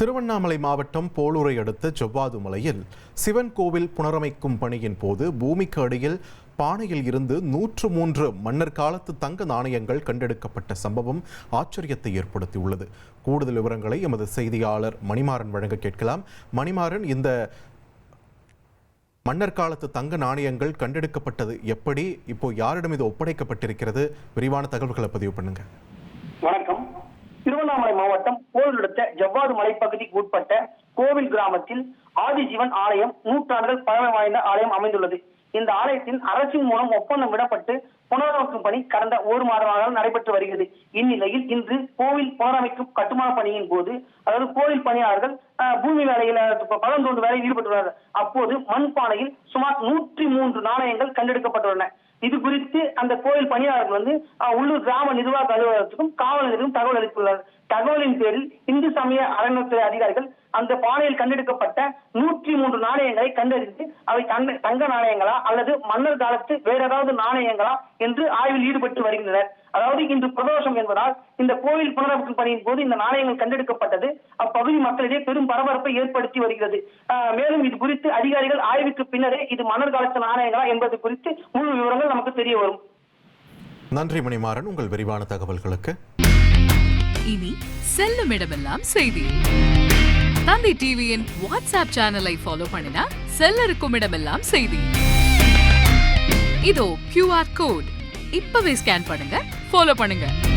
திருவண்ணாமலை மாவட்டம் போலூரை அடுத்த செவ்வாதுமலையில் சிவன் கோவில் புனரமைக்கும் பணியின் போது பூமிக்கு அடியில் பானையில் இருந்து நூற்று மூன்று மன்னர் காலத்து தங்க நாணயங்கள் கண்டெடுக்கப்பட்ட சம்பவம் ஆச்சரியத்தை ஏற்படுத்தியுள்ளது. கூடுதல் விவரங்களை எமது செய்தியாளர் மணிமாறன் வழங்க கேட்கலாம். மணிமாறன் இந்த மன்னர் காலத்து தங்க நாணயங்கள் கண்டெடுக்கப்பட்டது எப்படி? இப்போ யாரிடம் இது ஒப்படைக்கப்பட்டிருக்கிறது? விரிவான தகவல்களை பதிவு பண்ணுங்க. வணக்கம். திருவண்ணாமலை மாவட்டம் போலூர் அடுத்த ஜவ்வாது மலைப்பகுதிக்கு உட்பட்ட கோவில் கிராமத்தில் ஆதிசிவன் ஆலயம் நூற்றாண்டுகள் பழமை வாய்ந்த ஆலயம் அமைந்துள்ளது. இந்த ஆலயத்தின் அரசின் மூலம் ஒப்பந்தம் விடப்பட்டு புனரமைக்கும் பணி கடந்த ஒரு மாதமாக நடைபெற்று வருகிறது. இந்நிலையில் இன்று கோவில் புனரமைக்கும் கட்டுமான பணியின் போது அதாவது கோவில் பணியாளர்கள் பூமி வேலையில பழம் தோண்டு வேலையில் ஈடுபட்டுள்ளனர் அப்போது மண்பானையில் சுமார் நூற்றி மூன்று நாணயங்கள் கண்டெடுக்கப்பட்டுள்ளன. இது குறித்து அந்த கோயில் பணியாளர்கள் வந்து உள்ளூர் கிராம நிர்வாக அலுவலகத்துக்கும் காவல் நிலையத்துக்கும் தகவல் அளித்துள்ளனர். தகவலின் பேரில் இந்து சமய அறநிலையத்துறை அதிகாரிகள் அந்த பானையில் கண்டெடுக்கப்பட்ட நூற்றி மூன்று நாணயங்களை கண்டறிந்து அவை தங்க நாணயங்களா அல்லது மன்னர் காலத்து வேற ஏதாவது நாணயங்களா என்று ஆய்வில் ஈடுபட்டு வருகின்றனர். அதாவது இன்று பிரதோஷம் என்பதால் இந்த கோயில் புனரமைக்கும் பணியின் போது இந்த நாணயங்கள் கண்டெடுக்கப்பட்டது. அப்பகுதி மக்களிடையே பெரும் பரபரப்பை ஏற்படுத்தி வருகிறது. மேலும் இது குறித்து அதிகாரிகள் ஆய்வுக்கு பின்னரே இது மன்னர் காலத்து நாணயங்களா என்பது குறித்து முழு விவரங்கள் நமக்கு தெரிய வரும். நன்றி மணிமாறன். உங்கள் விரிவான தகவல்களுக்கு. இனி செல்லும் இடமெல்லாம் செய்தி. தந்தி டிவியின் வாட்ஸ்அப் சேனலை ஃபாலோ பண்ணினா செல்ல இருக்கும் இடமெல்லாம் செய்தி. இதோ கியூஆர் கோட் இப்பவே ஸ்கேன் பண்ணுங்க. ஃபாலோ பண்ணுங்கள்